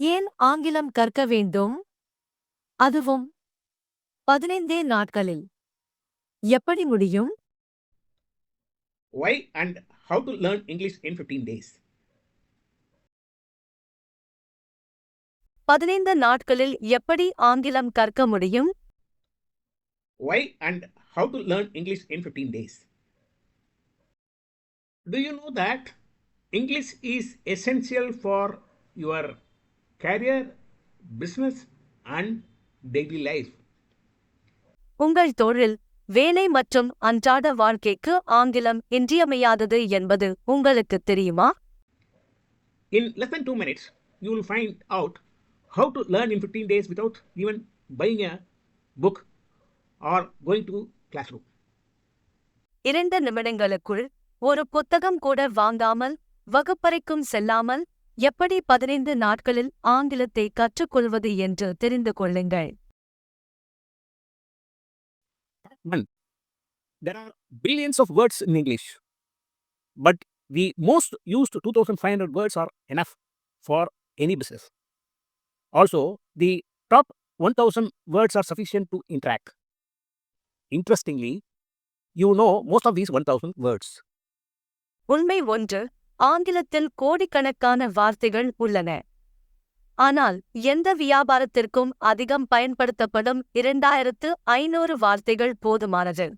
ஏன் ஆங்கிலம் கற்க வேண்டும் அதுவும் பதினைந்தே நாட்களில் எப்படி முடியும் Why and how to learn English in 15 days. பதினைந்து நாட்களில் எப்படி ஆங்கிலம் கற்க முடியும் Why and how to learn English in 15 days. Do you know that English is essential for your career, business, and daily life? உங்கள் தொழில் வேலை மற்றும் அன்றாட வாழ்க்கைக்கு ஆங்கிலம் இன்றியமையாதது என்பது உங்களுக்கு தெரியுமா In less than two minutes, you will find out how to learn in 15 days without even buying a book or going to classroom. இரண்டு நிமிடங்களுக்குள் ஒரு புத்தகம் கூட வாங்காமல் வகுப்பறைக்கும் செல்லாமல் எப்படி பதினைந்து நாட்களில் ஆங்கிலத்தை கற்றுக்கொள்வது என்று தெரிந்து கொள்ளுங்கள் there are billions of words in English, but the most used 2,500 words are enough for any business. Also, the top 1,000 words are sufficient to interact. Interestingly, you know most of these 1,000 words. உண்மை ஒன்று ஆங்கிலத்தில் கோடிக்கணக்கான வார்த்தைகள் உள்ளன. ஆனால் எந்த வியாபாரத்திற்கும் அதிகம் பயன்படுத்தப்படும் இரண்டாயிரத்து ஐநூறு வார்த்தைகள் போதுமானது.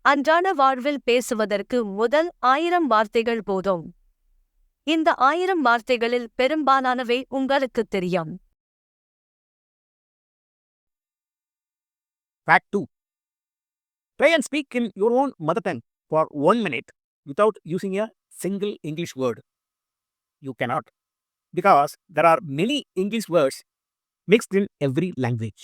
அன்றாட வாழ்வில் பேசுவதற்கு முதல் ஆயிரம் வார்த்தைகள் போதும். இந்த ஆயிரம் வார்த்தைகளில் பெரும்பாலானவை உங்களுக்குத் தெரியும். Fact 2. Try and speak in your own mother tongue for one minute. Without using a single English word. You cannot, because there are many English words mixed in every language.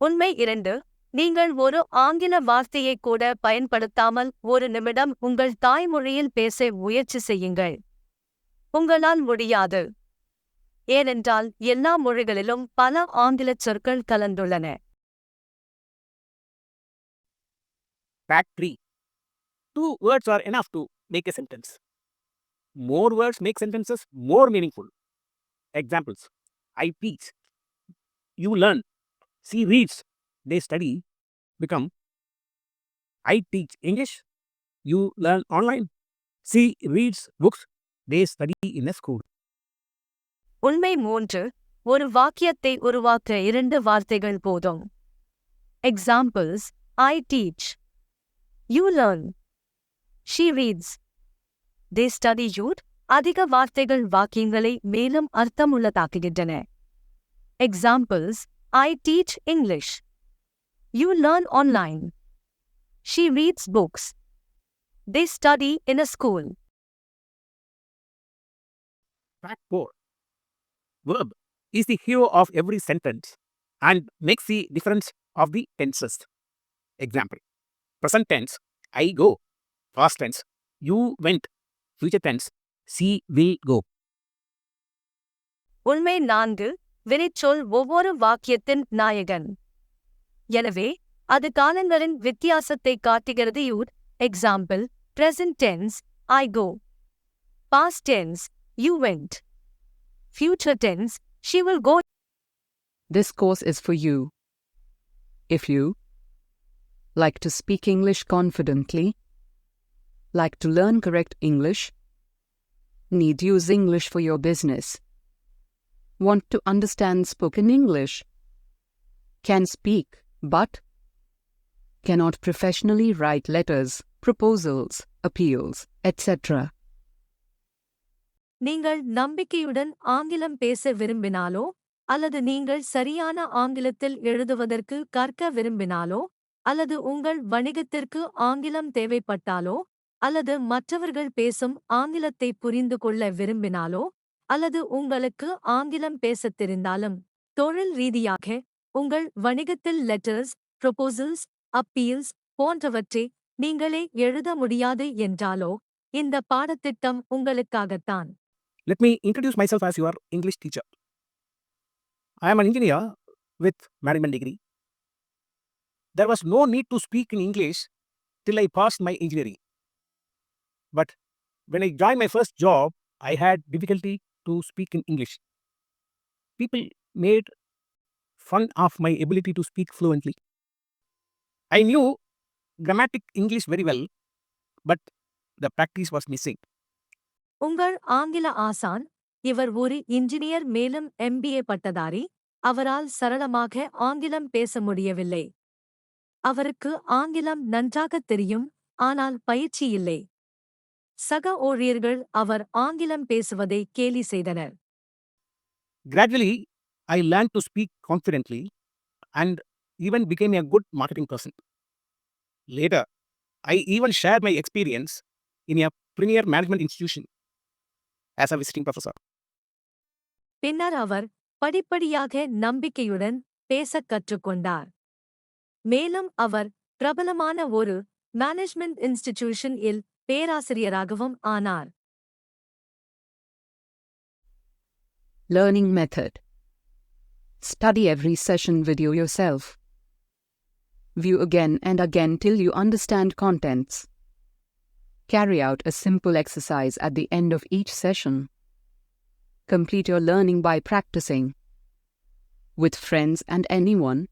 உண்மை இரண்டு நீங்கள் ஒரு ஆங்கில வார்த்தையை கூட பயன்படுத்தாமல் ஒரு நிமிடம் உங்கள் தாய்மொழியில் பேச முயற்சி செய்யுங்கள் உங்களால் முடியாது ஏனென்றால் எல்லா மொழிகளிலும் பல ஆங்கிலச் சொற்கள் கலந்துள்ளன 3. Two words are enough to make a sentence. More words make sentences more meaningful. Examples I teach. You learn. She reads. They study. Become I teach English. You learn online. She reads books. They study in a school. உண்மை மூன்று ஒரு வாக்கியத்தை உருவாக்க இரண்டு வார்த்தைகள் போதும் examples I teach you learn she reads they study யூட் அதிக வார்த்தைகள் வாக்கியங்களை மேலும் அர்த்தமுள்ளதாக்குகின்றன examples I teach English you learn online she reads books they study in a school Fact 4. Verb is the hero of every sentence and makes the difference of the tenses. Example Present tense, I go. Past tense, you went. Future tense, she will go. உண்மை நான்கு வினைச்சொல் ஒவ்வொரு வாக்கியத்தின் நாயகன் எனவே அது காலங்களின் வித்தியாசத்தை காட்டுகிறது யூட் example present tense I go past tense you went future tense she will go This course is for you. If you like to speak English confidently, like to learn correct English, need use English for your business, want to understand spoken English, can speak but cannot professionally write letters, proposals, appeals, etc. நீங்கள் நம்பிக்கையுடன் ஆங்கிலம் பேச விரும்பினாலோ அல்லது நீங்கள் சரியான ஆங்கிலத்தில் எழுதுவதற்கு கற்க விரும்பினாலோ அல்லது உங்கள் வணிகத்திற்கு ஆங்கிலம் தேவைப்பட்டாலோ அல்லது மற்றவர்கள் பேசும் ஆங்கிலத்தை புரிந்து கொள்ள விரும்பினாலோ அல்லது உங்களுக்கு ஆங்கிலம் பேசத் தெரிந்தாலும் தொழில் ரீதியாக உங்கள் வணிகத்தில் லெட்டர்ஸ் ப்ரொபோசல்ஸ் அப்பீல்ஸ் போன்றவற்றை நீங்களே எழுத முடியாது என்றாலோ இந்த பாடத்திட்டம் உங்களுக்காகத்தான் Let me introduce myself as your English teacher. I am an engineer with management degree. There was no need to speak in English till I passed my engineering. But when I joined my first job, I had difficulty to speak in English. people made fun of my ability to speak fluently. I knew grammatic English very well, but the practice was missing. உங்கள் ஆங்கில ஆசான் இவர் ஒரு engineer மேலும் MBA பட்டதாரி அவரால் சரளமாக ஆங்கிலம் பேச முடியவில்லை அவருக்கு ஆங்கிலம் நன்றாகத் தெரியும் ஆனால் பயிற்சி இல்லை சக ஊழியர்கள் அவர் ஆங்கிலம் பேசுவதை கேலி செய்தனர் Gradually, I learned to speak confidently and even became a good marketing person. Later, I even shared my experience in a premier management institution as a visiting professor. பின்னர் அவர் படிப்படியாக நம்பிக்கையுடன் பேசக் கற்றுக்கொண்டார் மேலும் அவர் பிரபலமான ஒரு மேனேஜ்மெண்ட் இன்ஸ்டிடியூஷன் இல் பேராசிரியராகவும் ஆனார் Learning method. Study every session video yourself. View again and again till you understand contents. Carry out a simple exercise at the end of each session. Complete your learning by practicing. With friends and anyone.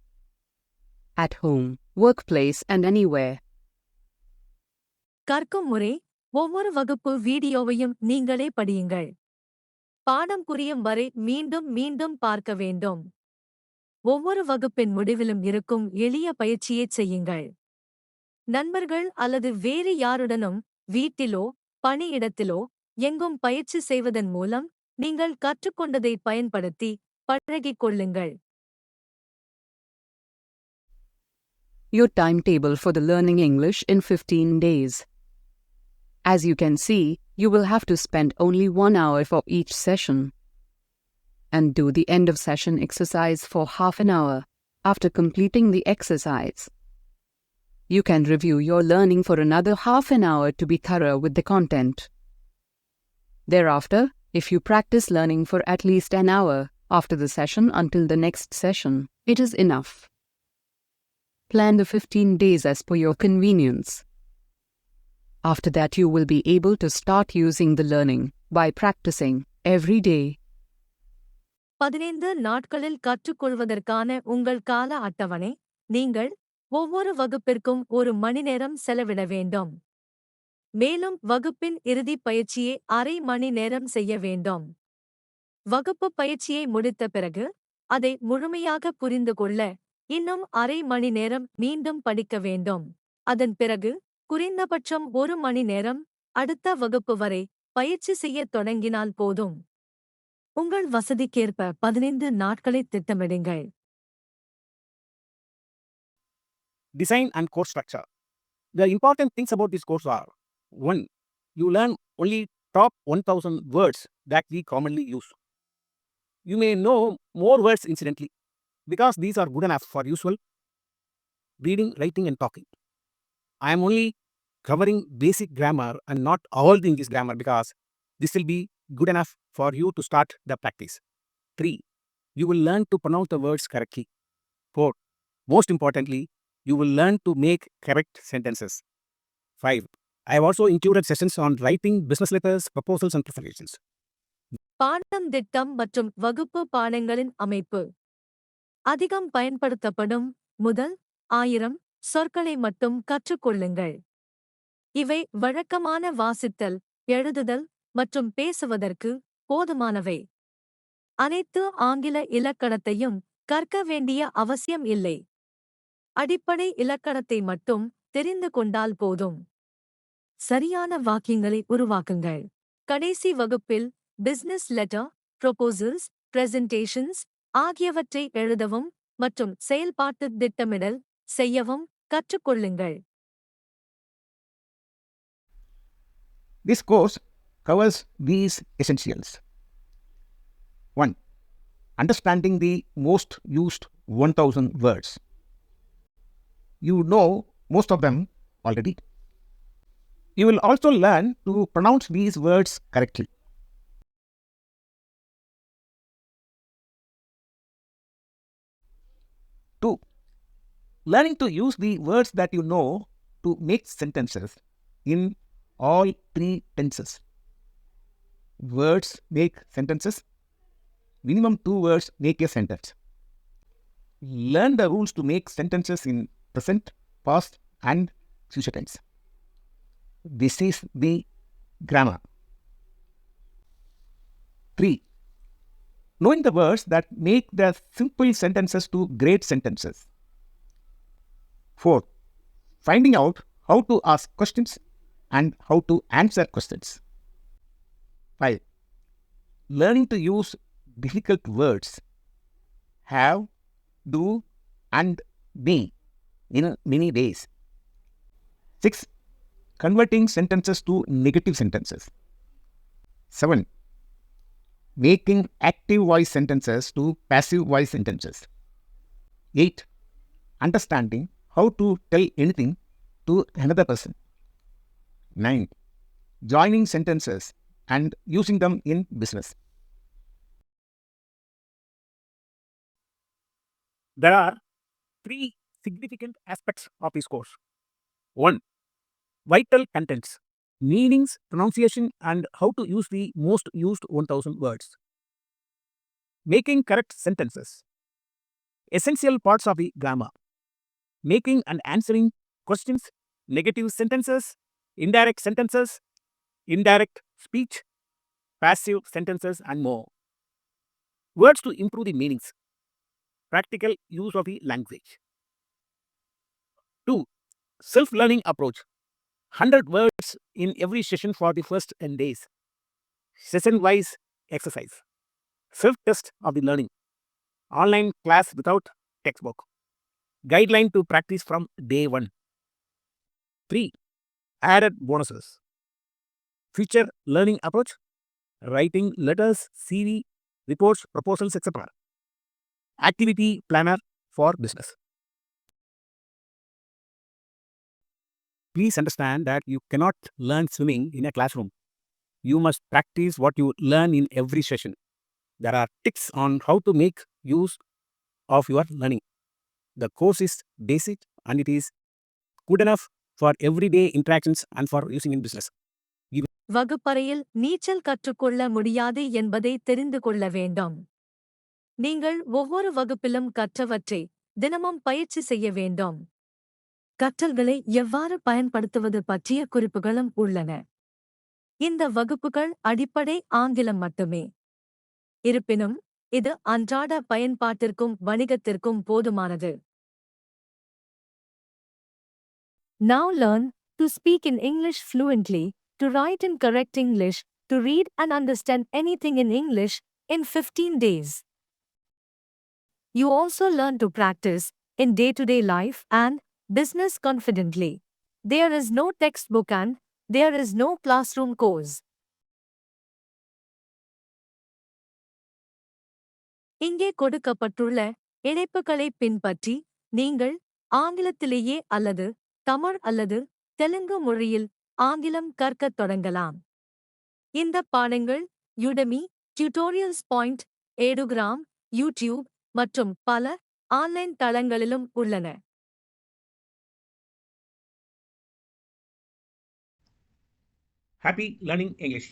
At home, workplace, and anywhere. கற்கும் முறை ஒவ்வொரு வகுப்பு வீடியோவையும் நீங்களே படியுங்கள். பாடம் புரியும் வரை மீண்டும் மீண்டும் பார்க்க வேண்டும். ஒவ்வொரு வகுப்பின் முடிவிலும் இருக்கும் எளிய பயிற்சியைச் செய்யுங்கள். நண்பர்கள் அல்லது வேறு யாருடனும் வீட்டிலோ பணியிடத்திலோ எங்கும் பயிற்சி செய்வதன் மூலம் நீங்கள் கற்றுக்கொண்டதை பயன்படுத்தி பழகிக் கொள்ளுங்கள். Your timetable for the learning English in 15 days. As you can see, you will have to spend only one hour for each session. And do the end of session exercise for half an hour after completing the exercise. You can review your learning for another half an hour to be thorough with the content. Thereafter, if you practice learning for at least an hour after the session until the next session, it is enough. Plan the 15 days as per your convenience. After that, you will be able to start using the learning by practicing every day. பதினைந்து நாட்களில் கற்றுக்கொள்வதற்கான உங்கள் கால அட்டவணை. நீங்கள் ஒவ்வொரு வகுப்பிற்கும் ஒரு மணி நேரம் செலவிட வேண்டும். மேலும் வகுப்பின் இறுதிப் பயிற்சியை அரை மணி நேரம் செய்ய வேண்டும். வகுப்பு பயிற்சியை முடித்த பிறகு அதை முழுமையாக புரிந்து கொள்ள இன்னும் அரை மணி நேரம் மீண்டும் படிக்க வேண்டும். அதன் பிறகு குறைந்தபட்சம் ஒரு மணி நேரம் அடுத்த வகுப்பு வரை பயிற்சி செய்யத் தொடங்கினால் போதும் உங்கள் வசதிக்கேற்ப பதினைந்து நாட்களை திட்டமிடுங்கள் Design and course structure. The important things about this course are 1. You learn only top 1000 words that we commonly use. You may know more words incidentally because these are good enough for usual reading, writing, and talking. I am only covering basic grammar and not all the English grammar because this will be good enough for you to start the practice. 3. You will learn to pronounce the words correctly. 4. Most importantly, you will learn to make correct sentences. 5. I have also included sessions on writing business letters, proposals, and presentations. பாடம் திட்டம் மற்றும் வகுப்பு பாடங்களின் அமைப்பு அதிகம் பயன்படுத்தப்படும் முதல் ஆயிரம் சொற்களை மட்டும் கற்றுக்கொள்ளுங்கள் இவை வழக்கமான வாசித்தல் எழுதுதல் மற்றும் பேசுவதற்கு போதுமானவை. அனைத்து ஆங்கில இலக்கணத்தையும் கற்க வேண்டிய அவசியம் இல்லை. அடிப்படை இலக்கணத்தை மட்டும் தெரிந்து கொண்டால் போதும். சரியான வாக்கியங்களை உருவாக்குங்கள். கடைசி வகுப்பில் பிசினஸ் லெட்டர் ப்ரொபோசல்ஸ் பிரசன்டேஷன்ஸ் ஆகியவற்றை எழுதவும் மற்றும் செயல்பாட்டு திட்டமிடல் செய்யவும் கற்றுக்கொள்ளுங்கள். This course covers these essentials. 1. Understanding the most used 1000 words. You know most of them already. You will also learn to pronounce these words correctly. Two, learning to use the words that you know to make sentences in all three tenses. Words make sentences. minimum two words make a sentence. Learn the rules to make sentences in present, past, and future tense. This is the grammar. 3. Knowing the words that make the simple sentences to great sentences. 4. Finding out how to ask questions and how to answer questions. 5. Learning to use difficult words have, do, and be in many ways. 6. Converting sentences to negative sentences. 7. Making active voice sentences to passive voice sentences. 8. Understanding how to tell anything to another person. 9. Joining sentences and using them in business. There are three significant aspects of this course. 1. Vital contents, meanings, pronunciation, and how to use the most used 1000 words. Making correct sentences. Essential parts of the grammar. Making and answering questions, negative sentences, indirect sentences, indirect speech, passive sentences, and more. Words to improve the meanings. Practical use of the language. 2. Self learning approach. 100 words in every session for the first 10 days. Session wise exercise. Self test of the learning. Online class without textbook. Guideline to practice from day 1. 3. Added bonuses. Future learning approach. Writing letters, CV, reports, proposals, etc. Activity planner for business. Please understand that you cannot learn swimming in a classroom. You must practice what you learn in every session. There are tips on how to make use of your learning. The course is basic and it is good enough for everyday interactions and for using in business. வகுப்பறையில் நீச்சல் கற்றுக்கொள்ள முடியாது என்பதை தெரிந்து கொள்ள வேண்டும். நீங்கள் ஒவ்வொரு வகுப்பிலும் கற்றவற்றை தினமும் பயிற்சி செய்ய வேண்டும். கற்றல்களை எவ்வாறு பயன்படுத்துவது பற்றிய குறிப்புகளும் உள்ளன. இந்த வகுப்புகள் அடிப்படை ஆங்கிலம் மட்டுமே. இருப்பினும் இது அன்றாட பயன்பாட்டிற்கும் வணிகத்திற்கும் போதுமானது. Now learn to speak in English fluently, to write in correct English, to read and understand anything in English in 15 days. You also learn to practice in day to day life and business confidently. There is no textbook and there is no classroom course. இங்கே கொடுக்கப்பட்டுள்ள இணைப்புகளை பின்பற்றி நீங்கள் ஆங்கிலத்திலேயே அல்லது தமிழ் அல்லது தெலுங்கு மொழியில் ஆங்கிலம் கற்கத் தொடங்கலாம். இந்த பாடங்கள் யுடமி டியூட்டோரியல்ஸ் பாயிண்ட் ஏடுகிராம் யூடியூப் மற்றும் பல ஆன்லைன் தளங்களிலும் உள்ளன. Happy learning English